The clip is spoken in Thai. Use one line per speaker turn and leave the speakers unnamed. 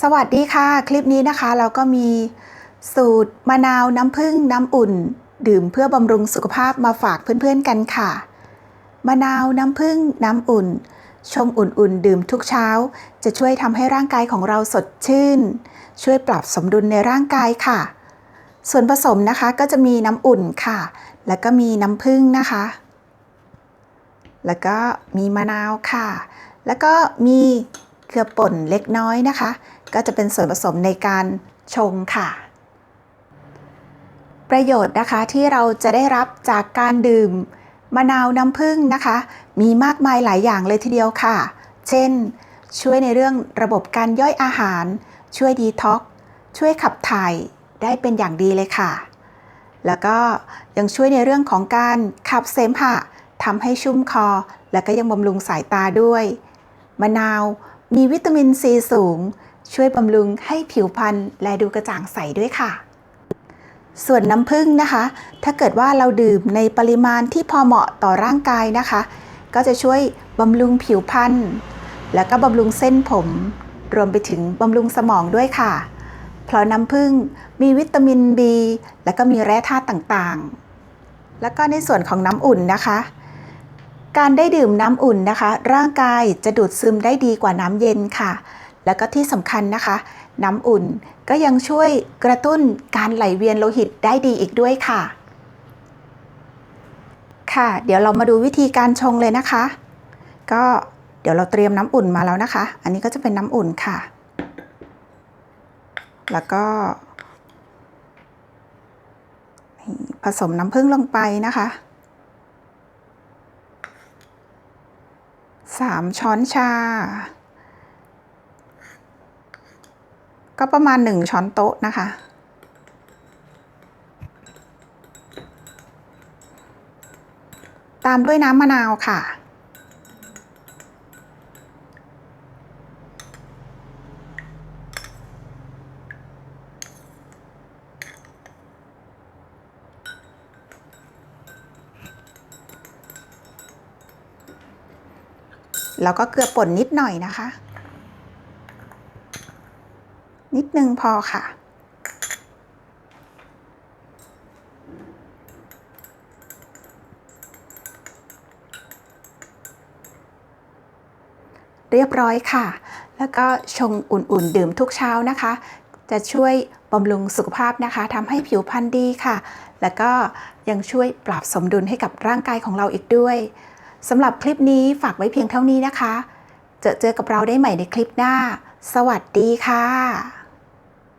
สวัสดีค่ะ คลิปนี้นะคะ เราก็มีสูตรมะนาวน้ำผึ้งน้ำอุ่น ดื่มเพื่อบำรุงสุขภาพมาฝากเพื่อนๆกันค่ะ มะนาวน้ำผึ้งน้ำอุ่น ชงอุ่นๆ ดื่มทุกเช้า จะช่วยทำให้ร่างกายของเราสดชื่น ช่วยปรับสมดุลในร่างกายค่ะ ส่วนผสมนะคะก็จะมีน้ำอุ่นค่ะ แล้วก็มีน้ำผึ้งนะคะ แล้วก็มีมะนาวค่ะ แล้วก็มีเกลือป่นเล็กน้อยนะคะ ก็จะเป็นส่วนผสมในการชงค่ะ ประโยชน์นะคะที่เราจะได้รับจากการดื่ม มะนาวน้ำผึ้งนะคะ มีมากมายหลายอย่างเลยทีเดียวค่ะ เช่น ช่วยในเรื่องระบบการย่อยอาหาร ช่วยดีท็อกช่วยขับถ่ายได้เป็นอย่างดีเลยค่ะ แล้วก็ยังช่วยในเรื่องของการขับเสมหะทำให้ชุ่มคอ แล้วก็ยังบำรุงสายตาด้วย มะนาวมีวิตามินซีสูง ช่วยบำรุงให้ผิวพรรณและดูกระจ่างใสด้วยค่ะ ส่วนน้ำผึ้งนะคะ ถ้าเกิดว่าเราดื่มในปริมาณที่พอเหมาะต่อร่างกายนะคะ ก็จะช่วยบำรุงผิวพรรณแล้วก็บำรุงเส้นผม รวมไปถึงบำรุงสมองด้วยค่ะ เพราะน้ำผึ้งมีวิตามิน B และก็มีแร่ธาตุต่างๆ แล้วก็ในส่วนของน้ำอุ่นนะคะการได้ดื่มน้ำอุ่นนะคะ ร่างกายจะดูดซึมได้ดีกว่าน้ำเย็นค่ะ แล้วก็ที่สำคัญนะคะ น้ำอุ่นก็ยังช่วยกระตุ้นการไหลเวียนโลหิตได้ดีอีกด้วยค่ะ ค่ะ เดี๋ยวเรามาดูวิธีการชงเลยนะคะ ก็เดี๋ยวเราเตรียมน้ำอุ่นมาแล้วนะคะ อันนี้ก็จะเป็นน้ำอุ่นค่ะ แล้วก็ ผสมน้ำผึ้งลงไปนะคะสามช้อนชา ก็ประมาณหนึ่งช้อนโต๊ะนะคะ ตามด้วยน้ำมะนาวค่ะ แล้วก็เกลือป่นนิดหน่อยนะคะ นิดนึงพอค่ะ เรียบร้อยค่ะ แล้วก็ชงอุ่นๆ ดื่มทุกเช้านะคะ จะช่วยบำรุงสุขภาพนะคะทำให้ผิวพรรณดีค่ะ แล้วก็ยังช่วยปรับสมดุลให้กับร่างกายของเราอีกด้วยสำหรับคลิปนี้ฝากไว้เพียงเท่านี้นะคะ เจอเจอกับเราได้ใหม่ในคลิปหน้า สวัสดีค่ะ